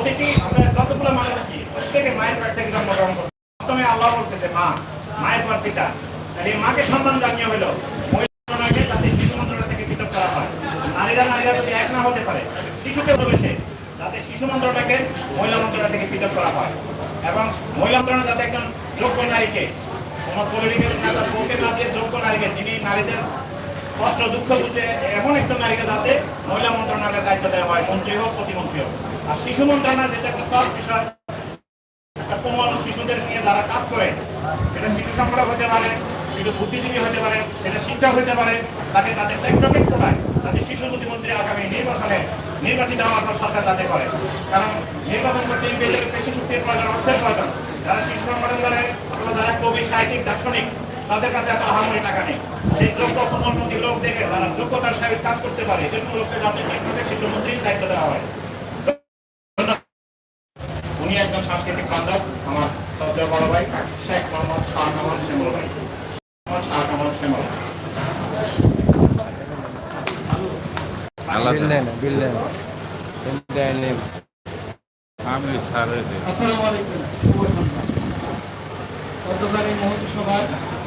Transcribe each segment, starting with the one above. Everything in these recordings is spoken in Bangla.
প্রতিটি, আমরা যতগুলো মানুষ আছি প্রত্যেকে মায়ের থেকে জন্মগ্রহণ করছে। প্রথমে আল্লাহ বলছে যে, মা, মায়ের পর পিতা তাহলে মাকে সম্মান জানিয়ে মন্ত্রণালয়কে যাতে শিশু মন্ত্রণালয় থেকে পৃথক করা হয়। এক না হতে পারে শিশুকে প্রবেশে যাতে শিশু মন্ত্রণালয়কে মহিলা মন্ত্রণালয় থেকে পৃথক করা হয়। এবং মহিলা যাতে একজন যোগ্য নারীকে, কোনো পলিটিক্যাল নেতার বউকে না দিয়ে যোগ্য নারীকে, যিনি নারীদের কষ্ট দুঃখ বুঝে এমন একটা নারীকে যাতে মহিলা মন্ত্রণালয়ের দায়িত্ব দেওয়া হয়, মন্ত্রী হোক, প্রতিমন্ত্রী হোক। আর শিশু মন্ত্রণালয় যেটা একটা সব বিষয় শিশুদের নিয়ে যারা কাজ করে, সেটা শিশু সম্পর্ক হতে পারে বুদ্ধিজীবী হতে পারে, সেটা শিক্ষক হতে পারে, তাকে তাদের টেকনোকেট করায় শিশু প্রতিমন্ত্রী আগামী নির্বাচনে নির্বাচিত সরকার তাতে করে। কারণ নির্বাচন করতে পেশি শক্তির প্রয়োজন, অর্থের প্রয়োজন। যারা শিশু সংগঠন যারা কবি, সাহিত্যিক, দার্শনিক তাদের কাছে এত আহামরি টাকা নেই। সেই যোগ্য কোমলমন্ত্রী লোক দেখে তারা যোগ্যতার সাহিত্য কাজ করতে পারে এই জন্য লোককে যাতে টেকনোকেট শিশু মন্ত্রীর দায়িত্ব দেওয়া হয়। উনি একজন সাংস্কৃতিক বান্ধব আমার শ্রদ্ধেয় বড় ভাই শেখ মোহাম্মদ শাহ কামাল শ্যামল ভাই। মোহাম্মদ শাহ কামাল শ্যামল। আমি আসসালামু আলাইকুম। শুভ সন্ধ্যা। গতকাল এই মহতি সভায়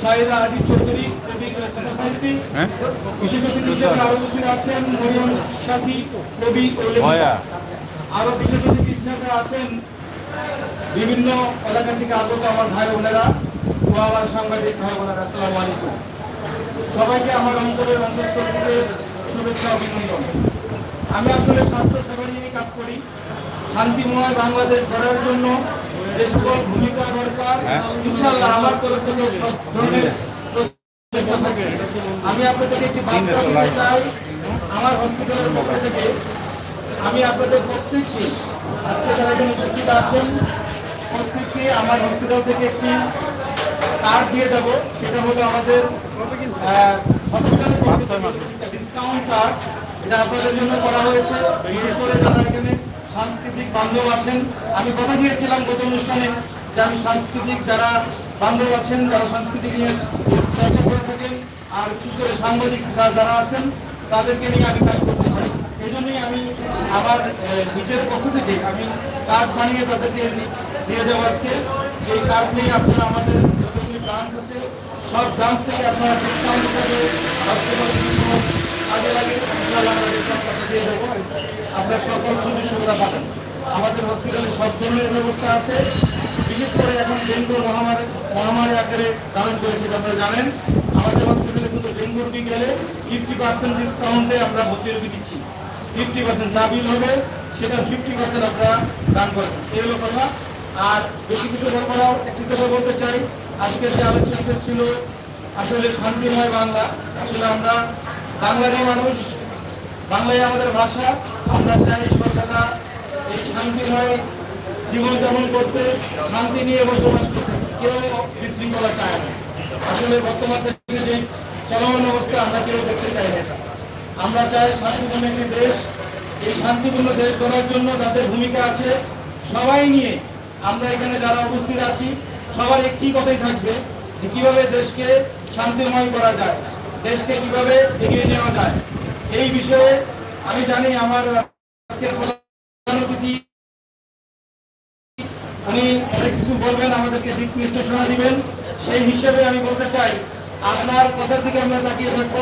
শাহিদা আজিজ চৌধুরী কবি হ্যাঁ? বিশেষ অতিথি হিসেবে আরও উপস্থিত আছেন মরিয়ম সাথী কবি ও আরও বিশেষ অতিথি হিসেবে আছেন বিভিন্ন এলাকা থেকে আগত আমার ভাই বোনেরা ও আমার সাংবাদিক ভাই বোনেরা আসসালামু আলাইকুম। সবাইকে আমার অন্তরের অন্তঃস্থল থেকে শুভেচ্ছা অভিনন্দন। আমি আসলে স্বাস্থ্য সেবা নিয়ে কাজ করি। শান্তিময় বাংলাদেশ গড়ার জন্য যে সকল ভূমিকা দরকার ইনশাআল্লাহ আমার তরফ থেকে সব ধরনের আমি আপনাদেরকে একটি বার্তা দিতে চাই। আমার হসপিটালের পক্ষ থেকে আমি আপনাদের প্রত্যেককে আজকে যারা এখানে উপস্থিত আছেন প্রত্যেককে আমার হসপিটাল থেকে একটি কার্ড দিয়ে দেব। সেটা হলো আমাদের হসপিটালের ডিসকাউন্ট কার্ড এটা আপনাদের জন্য করা হয়েছে। করে যারা এখানে সাংস্কৃতিক বান্ধব আছেন। আমি কথা দিয়েছিলাম গত অনুষ্ঠানে যে আমি সাংস্কৃতিক যারা বান্ধব আছেন, যারা সাংস্কৃতিক নিয়ে চর্চা করে থাকেন, আর বিশেষ করে সাংবাদিক যারা আছেন, তাদেরকে নিয়ে আমি কাজ করতে চাই। এই জন্যই আমি আমার নিজের পক্ষ থেকে আমি কার্ড বানিয়ে তাদেরকে দিয়ে দেবো আজকে। এই কার্ড নিয়ে আপনারা আমাদের যতগুলি ব্রাঞ্চ আছে, সব ব্রাঞ্চ থেকে আপনারা ডিসকাউন্ট হিসাবে কাজে লাগে আপনার সকল সুযোগ সুবিধা পাবেন। আমাদের হসপিটালে সব ধরনের ব্যবস্থা আছে। বিশেষ করে এখন ডেঙ্গু মহামারী মহামারী আকারে ধারণ করেছে আপনারা জানেন। আমাদের হসপিটালে কিন্তু ডেঙ্গু রোগী গেলে ফিফটি পার্সেন্ট ডিসকাউন্টে আমরা ভর্তি রোগী দিচ্ছি। ফিফটি পার্সেন্ট যা বিল হবে, সেটা ফিফটি পার্সেন্ট আপনারা দান করবেন। এই কথা। আর বেশি কিছু ব্যাপারেও একটি কথা বলতে চাই। আজকের যে আলোচনা ছিল, আসলে শান্তিময় বাংলা। আসলে আমরা বাংলারই মানুষ, বাংলায় আমাদের ভাষা, আমরা চাই সরকাররা এই শান্তিময় জীবনযাপন করতে, শান্তি নিয়ে বসবাস করতে। কেউ বিশৃঙ্খলা চায় না। আসলে বর্তমান যে চলমান অবস্থা, আমরা কেউ দেখতে চাই না আমরা চাই শান্তিপূর্ণ একটি দেশ। এই শান্তিপূর্ণ দেশ গড়ার জন্য যাদের ভূমিকা আছে, সবাই নিয়ে আমরা এখানে যারা উপস্থিত আছি সবার একটি কথাই থাকবে যে কীভাবে দেশকে শান্তিময় করা যায়। দেশকে কীভাবে এগিয়ে নেওয়া যায়, এই বিষয়ে আমি জানি আমার উনি অনেক কিছু বলবেন, আমাদেরকে দিক নির্দেশনা দিবেন। সেই হিসেবে আমি বলতে চাই, আপনার কথার দিকে আমরা তাকিয়ে থাকব।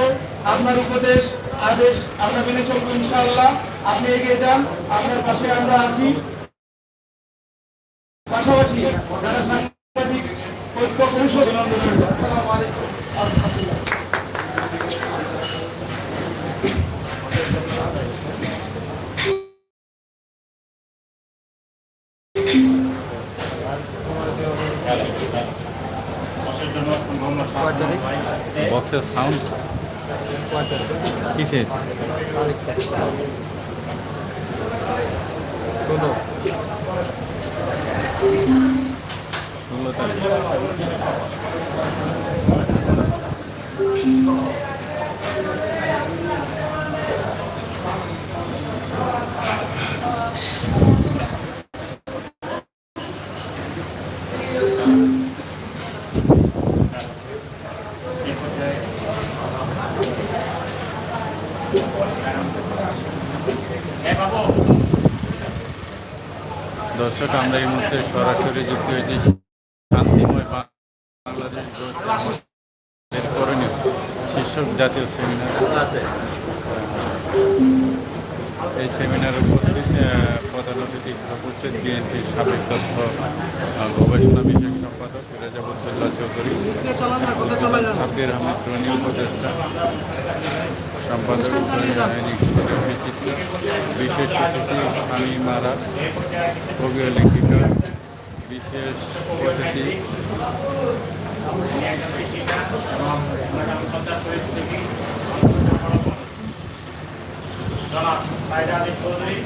আপনার উপদেশ, আদেশ আমরা মেনে চলবো ইনশাআল্লাহ। আপনি এগিয়ে যান, আপনার পাশে আমরা আছি। পাশাপাশি যারা সাংবাদিক, ঐক্য পরিষদ, আসসালামু আলাইকুম। বক্সের সাউন্ড কিসে ষোলো। মূল্য তাই দর্শক আমরা এই মুহূর্তে সরাসরি যুক্ত হয়েছি শান্তিময় বাংলাদেশ করণীয় শীর্ষক জাতীয় সেমিনার। এই সেমিনারে উপস্থিত প্রধান অতিথি উপস্থিত বিএনপির সাবেক তথ্য গবেষণা বিষয়ক সম্পাদক রেজাবুদ্দুল্লাহ চৌধুরী। সাব্বির আহমেদ রনি উপদেষ্টা। সম্পাদক বিশেষ অতিথি স্বামী মারা কবি লেখিকা বিশেষ অতিথি জনাব চৌধুরী